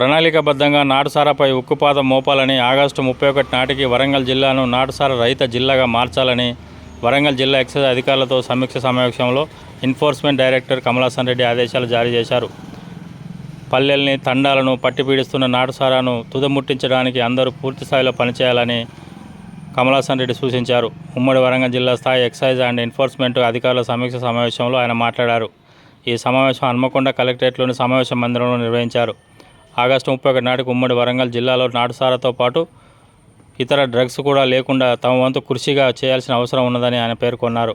ప్రణాళికాబద్ధంగా నాటుసారాపై ఉక్కుపాదం మోపాలని ఆగస్టు ముప్పై ఒకటి నాటికి వరంగల్ జిల్లాను నాటుసార రహిత జిల్లాగా మార్చాలని వరంగల్ జిల్లా ఎక్సైజ్ అధికారులతో సమీక్ష సమావేశంలో ఎన్ఫోర్స్మెంట్ డైరెక్టర్ కమలాసన్ రెడ్డి ఆదేశాలు జారీ చేశారు. పల్లెల్ని తండాలను పట్టిపీడిస్తున్న నాటుసారాను తుదముట్టించడానికి అందరూ పూర్తి స్థాయిలో పనిచేయాలని కమలాసన్ రెడ్డి సూచించారు. ఉమ్మడి వరంగల్ జిల్లా స్థాయి ఎక్సైజ్ అండ్ ఎన్ఫోర్స్మెంట్ అధికారుల సమీక్ష సమావేశంలో ఆయన మాట్లాడారు. ఈ సమావేశం హన్మకొండ కలెక్టరేట్లోని సమావేశ మందిరంలో నిర్వహించారు. ఆగస్టు ముప్పై ఒకటి నాటికి ఉమ్మడి వరంగల్ జిల్లాలో నాటుసారాతో పాటు ఇతర డ్రగ్స్ కూడా లేకుండా తమ వంతు కృషిగా చేయాల్సిన అవసరం ఉన్నదని ఆయన పేర్కొన్నారు.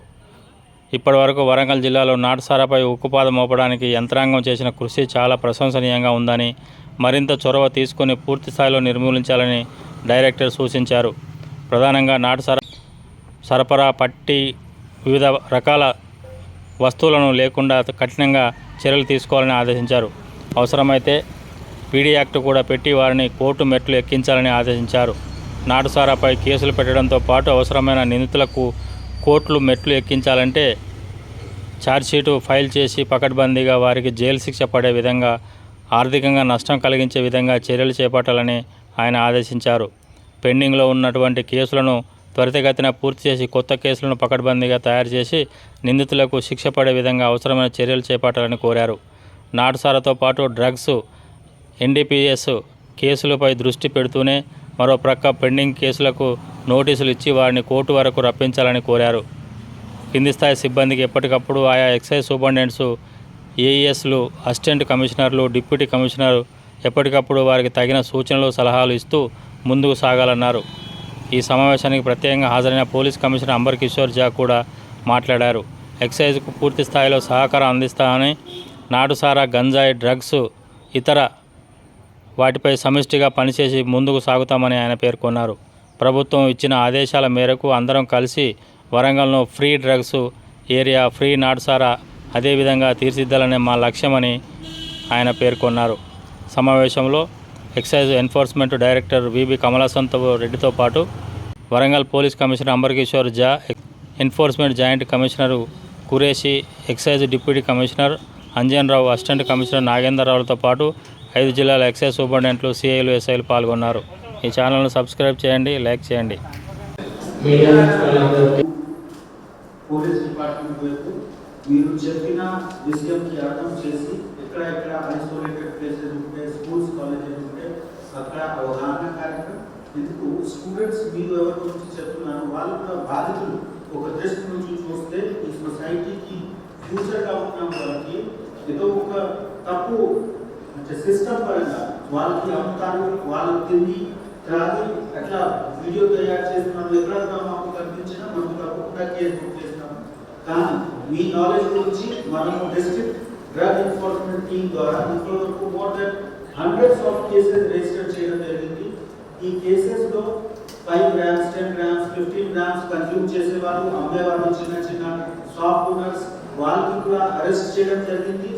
ఇప్పటివరకు వరంగల్ జిల్లాలో నాటుసారాపై ఉక్కుపాద మోపడానికి యంత్రాంగం చేసిన కృషి చాలా ప్రశంసనీయంగా ఉందని మరింత చొరవ తీసుకొని పూర్తి స్థాయిలో నిర్మూలించాలని డైరెక్టర్ సూచించారు. ప్రధానంగా నాటుసార సరఫరా పట్టి వివిధ రకాల వస్తువులను లేకుండా కఠినంగా చర్యలు తీసుకోవాలని ఆదేశించారు. అవసరమైతే పీడీ యాక్ట్ కూడా పెట్టి వారిని కోర్టు మెట్లు ఎక్కించాలని ఆదేశించారు. నాటుసారాపై కేసులు పెట్టడంతో పాటు అవసరమైన నిందితులకు కోర్టులు మెట్లు ఎక్కించాలంటే ఛార్జ్షీటు ఫైల్ చేసి పకడ్బందీగా వారికి జైలు శిక్ష పడే విధంగా ఆర్థికంగా నష్టం కలిగించే విధంగా చర్యలు చేపట్టాలని ఆయన ఆదేశించారు. పెండింగ్లో ఉన్నటువంటి కేసులను త్వరితగతిన పూర్తి చేసి కొత్త కేసులను పకడ్బందీగా తయారు చేసి నిందితులకు శిక్ష పడే విధంగా అవసరమైన చర్యలు చేపట్టాలని కోరారు. నాటుసారాతో పాటు డ్రగ్స్ ఎన్డీపీఎస్ కేసులపై దృష్టి పెడుతూనే మరో ప్రక్క పెండింగ్ కేసులకు నోటీసులు ఇచ్చి వారిని కోర్టు వరకు రప్పించాలని కోరారు. కింది స్థాయి సిబ్బందికి ఎప్పటికప్పుడు ఆయా ఎక్సైజ్ సూపరింటెండెంట్స్ ఏఈఎస్లు అసిస్టెంట్ కమిషనర్లు డిప్యూటీ కమిషనర్ ఎప్పటికప్పుడు వారికి తగిన సూచనలు సలహాలు ఇస్తూ ముందుకు సాగాలన్నారు. ఈ సమావేశానికి ప్రత్యేకంగా హాజరైన పోలీస్ కమిషనర్ అంబర్ కిషోర్ జా కూడా మాట్లాడారు. ఎక్సైజ్కు పూర్తి స్థాయిలో సహకారం అందిస్తామని నాటుసారా గంజాయి డ్రగ్స్ ఇతర వాటిపై సమిష్టిగా పనిచేసి ముందుకు సాగుతామని ఆయన పేర్కొన్నారు. ప్రభుత్వం ఇచ్చిన ఆదేశాల మేరకు అందరం కలిసి వరంగల్ను ఫ్రీ డ్రగ్స్ ఏరియా ఫ్రీ నాటుసారా అదేవిధంగా తీర్చిదిద్దాలనే మా లక్ష్యమని ఆయన పేర్కొన్నారు. సమావేశంలో excise enforcement director VB Kamalasan రెడ్డితో పాటు Warangal police commissioner Ambar Kishore Jha enforcement joint commissioner Qureshi excise deputy commissioner Anjan Rao assistant commissioner నాగేందర్రావులతో పాటు ఐదు జిల్లాల ఎక్సైజ్ సూపరింటెండెంట్లు సిఐలు ఎస్ఐలు పాల్గొన్నారు. ఈ ఛానల్ను సబ్స్క్రైబ్ చేయండి లైక్ చేయండి. పోలీస్ డిపార్ట్మెంట్ వైపు మీరు చెప్పిన విషయంకి అర్థం చేసి ఎక్కడెక్కడ ఐసోలేటెడ్ ప్లేసెస్ ఉంటే స్కూల్స్ కాలేజెస్ ఉంటే అక్కడ అవగాహన కార్యక్రమం. ఎందుకు? స్టూడెంట్స్ మీరు ఎవరి గురించి చెప్తున్నారు? వాళ్ళు కూడా బాధితులు. ఒక దృష్టి నుంచి చూస్తే ఈ సొసైటీకి ఫ్యూచర్గా ఉన్న వాళ్ళకి ఏదో ఒక తప్పు అంటే సిస్టమ్ పరంగా వాళ్ళకి అమ్ముతారు వాళ్ళు తిని త్రాగి అట్లా వీడియో తయారు చేస్తున్నాం ఎక్కడన్నా మాకు కనిపించినా మనం తప్పకుండా కేసు బుక్ చేస్తాం కానీ మీ నాలెడ్జ్ గురించి మనం డిస్ట్రిక్ట్ డ్రగ్ ఎన్ఫోర్స్మెంట్ టీమ్ ద్వారా ఇంట్లో వరకు more than hundreds of cases register చేయడం జరిగింది. ఈ కేసెస్లో five grams ten grams fifteen grams consume చేసే వాళ్ళు అమ్మేవాళ్ళు చిన్న చిన్న షాప్ ఓనర్స్ వాళ్ళకి కూడా అరెస్ట్ చేయడం జరిగింది.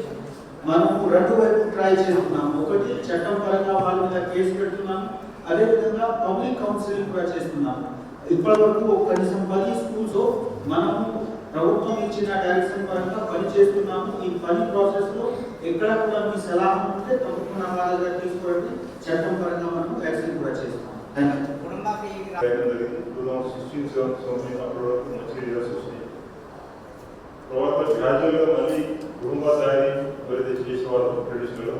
మనం రెండు వైపు ట్రై చేస్తున్నాం ఒకటి చట్టం పరంగా వాళ్ళ మీద కేసు పెడుతున్నాం అదేవిధంగా పబ్లిక్ కౌన్సిలింగ్ కూడా చేస్తున్నాం ఇప్పటి వరకు కనీసం పది స్కూల్స్ మనము ప్రభుత్వం ఇచ్చిన డైరెక్షన్ పరంగా పని చేస్తున్నాము. ఈ పని ప్రాసెస్లో ఎక్కడ కూడా మీ సలహా ఉంటే తప్పకుండా వాళ్ళ దగ్గర తీసుకోండి. చట్టం పరంగా మనం యాక్షన్ కూడా చేస్తాం thank you two thousand sixteen seven మంచి రిజల్ట్స్ తర్వాత గ్రాడ్యువల్గా మళ్ళీ కుటుంబ తయారీ ఎవరైతే చేసేవాళ్ళు ట్రెడిషనల్గా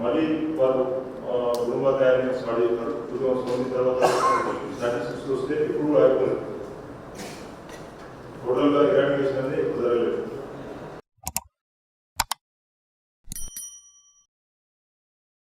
మళ్ళీ వాళ్ళు కుటుంబ తయారీ స్టార్ట్ చేస్తారు. టూ థౌసండ్ సెవెన్ తర్వాత స్టాటిస్టిక్స్ చూస్తే ఇప్పుడు అయిపోయింది టోటల్గా గ్రాడ్యుయేషన్ అనేది